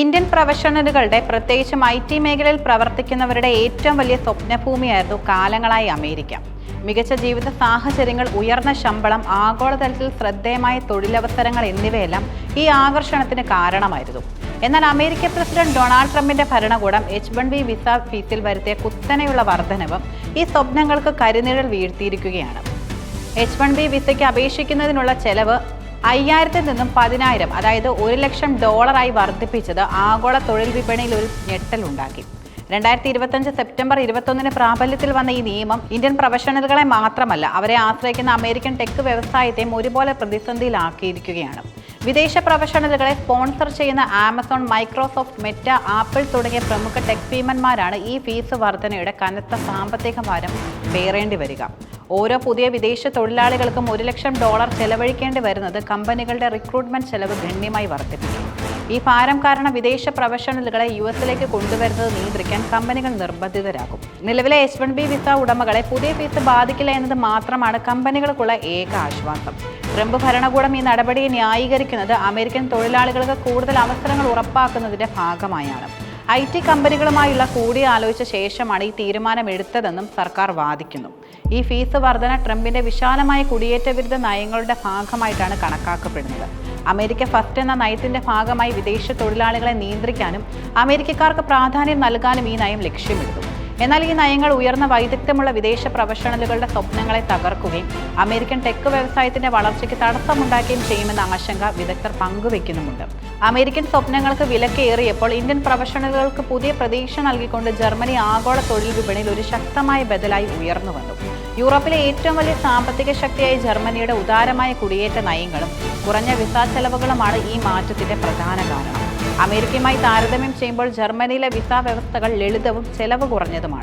Indian പ്രൊഫഷണലുകളുടെ പ്രത്യേകിച്ചും I T മേഖലയിൽ പ്രവർത്തിക്കുന്നവരുടെ ഏറ്റവും വലിയ സ്വപ്നഭൂമിയായിരുന്നു കാലങ്ങളായി അമേരിക്ക. മികച്ച ജീവിത സാഹചര്യങ്ങൾ ഉയർന്ന ശമ്പളം ആഗോളതലത്തിൽ ശ്രദ്ധേയമായ തൊഴിലവസരങ്ങൾ എന്നിവയെല്ലാം ഈ ആകർഷണത്തിന് കാരണമായിരുന്നു. എന്നാൽ അമേരിക്കൻ പ്രസിഡന്റ് ഡൊണാൾഡ് ട്രംപിന്റെ ഭരണകൂടം എച്ച് വൺ ബി വിസ ഫീസിൽ വരുത്തിയ കുത്തനെയുള്ള വർധനവ് ഈ സ്വപ്നങ്ങൾക്ക് കരിനിഴൽ വീഴ്ത്തിയിരിക്കുകയാണ്. എച്ച് വൺ ബി വിസയ്ക്ക് അപേക്ഷിക്കുന്നതിനുള്ള ചെലവ് അയ്യായിരത്തിൽ നിന്നും പതിനായിരം അതായത് ഒരു ലക്ഷം ഡോളറായി വർദ്ധിപ്പിച്ചത് ആഗോള തൊഴിൽ വിപണിയിൽ ഒരു ഞെട്ടലുണ്ടാക്കി. രണ്ടായിരത്തി ഇരുപത്തഞ്ച് സെപ്റ്റംബർ ഇരുപത്തൊന്നിന് പ്രാബല്യത്തിൽ വന്ന ഈ നിയമം ഇന്ത്യൻ പ്രൊഫഷണലുകളെ മാത്രമല്ല അവരെ ആശ്രയിക്കുന്ന അമേരിക്കൻ ടെക് വ്യവസായത്തെയും ഒരുപോലെ പ്രതിസന്ധിയിലാക്കിയിരിക്കുകയാണ്. വിദേശ പ്രൊഫഷണലുകളെ സ്പോൺസർ ചെയ്യുന്ന ആമസോൺ മൈക്രോസോഫ്റ്റ് മെറ്റ ആപ്പിൾ തുടങ്ങിയ പ്രമുഖ ടെക് ഭീമന്മാരാണ് ഈ ഫീസ് വർധനയുടെ കനത്ത സാമ്പത്തിക ഭാരം പേറേണ്ടി വരിക. ഓരോ പുതിയ വിദേശ തൊഴിലാളികൾക്കും ഒരു ലക്ഷം ഡോളർ ചെലവഴിക്കേണ്ടി വരുന്നത് കമ്പനികളുടെ റിക്രൂട്ട്മെന്റ് ചെലവ് ഗണ്യമായി വർദ്ധിപ്പിക്കും. ഈ ഭാരം കാരണം വിദേശ പ്രൊഫഷണലുകളെ യു എസിലേക്ക് കൊണ്ടുവരുന്നത് നിയന്ത്രിക്കാൻ കമ്പനികൾ നിർബന്ധിതരാകും. നിലവിലെ എച്ച് വൺ ബി വിസ ഉടമകളെ പുതിയ ഫീസ് ബാധിക്കില്ല എന്നത് മാത്രമാണ് കമ്പനികൾക്കുള്ള ഏക ആശ്വാസം. ട്രംപ് ഭരണകൂടം ഈ നടപടിയെ ന്യായീകരിക്കുന്നത് അമേരിക്കൻ തൊഴിലാളികൾക്ക് കൂടുതൽ അവസരങ്ങൾ ഉറപ്പാക്കുന്നതിന്റെ ഭാഗമായാണ്. ഐ ടി കമ്പനികളുമായുള്ള കൂടിയാലോചിച്ച ശേഷമാണ് ഈ തീരുമാനമെടുത്തതെന്നും സർക്കാർ വാദിക്കുന്നു. ഈ ഫീസ് വർധന ട്രംപിന്റെ വിശാലമായ കുടിയേറ്റ വിരുദ്ധ നയങ്ങളുടെ ഭാഗമായിട്ടാണ് കണക്കാക്കപ്പെടുന്നത്. അമേരിക്ക ഫസ്റ്റ് എന്ന നയത്തിന്റെ ഭാഗമായി വിദേശ തൊഴിലാളികളെ നിയന്ത്രിക്കാനും അമേരിക്കക്കാർക്ക് പ്രാധാന്യം നൽകാനും ഈ നയം ലക്ഷ്യമിടുന്നു എന്നാൽ ഈ നയങ്ങൾ ഉയർന്ന വൈദഗ്ധ്യമുള്ള വിദേശ പ്രൊഫഷണലുകളുടെ സ്വപ്നങ്ങളെ തകർക്കുകയും അമേരിക്കൻ ടെക് വ്യവസായത്തിന്റെ വളർച്ചയ്ക്ക് തടസ്സമുണ്ടാക്കുകയും ചെയ്യുമെന്ന ആശങ്ക വിദഗ്ധർ പങ്കുവെക്കുന്നുമുണ്ട്. അമേരിക്കൻ സ്വപ്നങ്ങൾക്ക് വിലക്കേറിയപ്പോൾ ഇന്ത്യൻ പ്രൊഫഷണലുകൾക്ക് പുതിയ പ്രതീക്ഷ നൽകിക്കൊണ്ട് ജർമ്മനി ആഗോള തൊഴിൽ വിപണിയിൽ ഒരു ശക്തമായ ബദലായി ഉയർന്നു വന്നു. യൂറോപ്പിലെ ഏറ്റവും വലിയ സാമ്പത്തിക ശക്തിയായി ജർമ്മനിയുടെ ഉദാരമായ കുടിയേറ്റ നയങ്ങളും കുറഞ്ഞ വിസ ചെലവുകളുമാണ് ഈ മാറ്റത്തിന്റെ പ്രധാന കാരണം. അമേരിക്കയുമായി താരതമ്യം ചെയ്യുമ്പോൾ ജർമ്മനിയിലെ വിസ വ്യവസ്ഥകൾ ലളിതവും ചെലവ് കുറഞ്ഞതുമാണ്.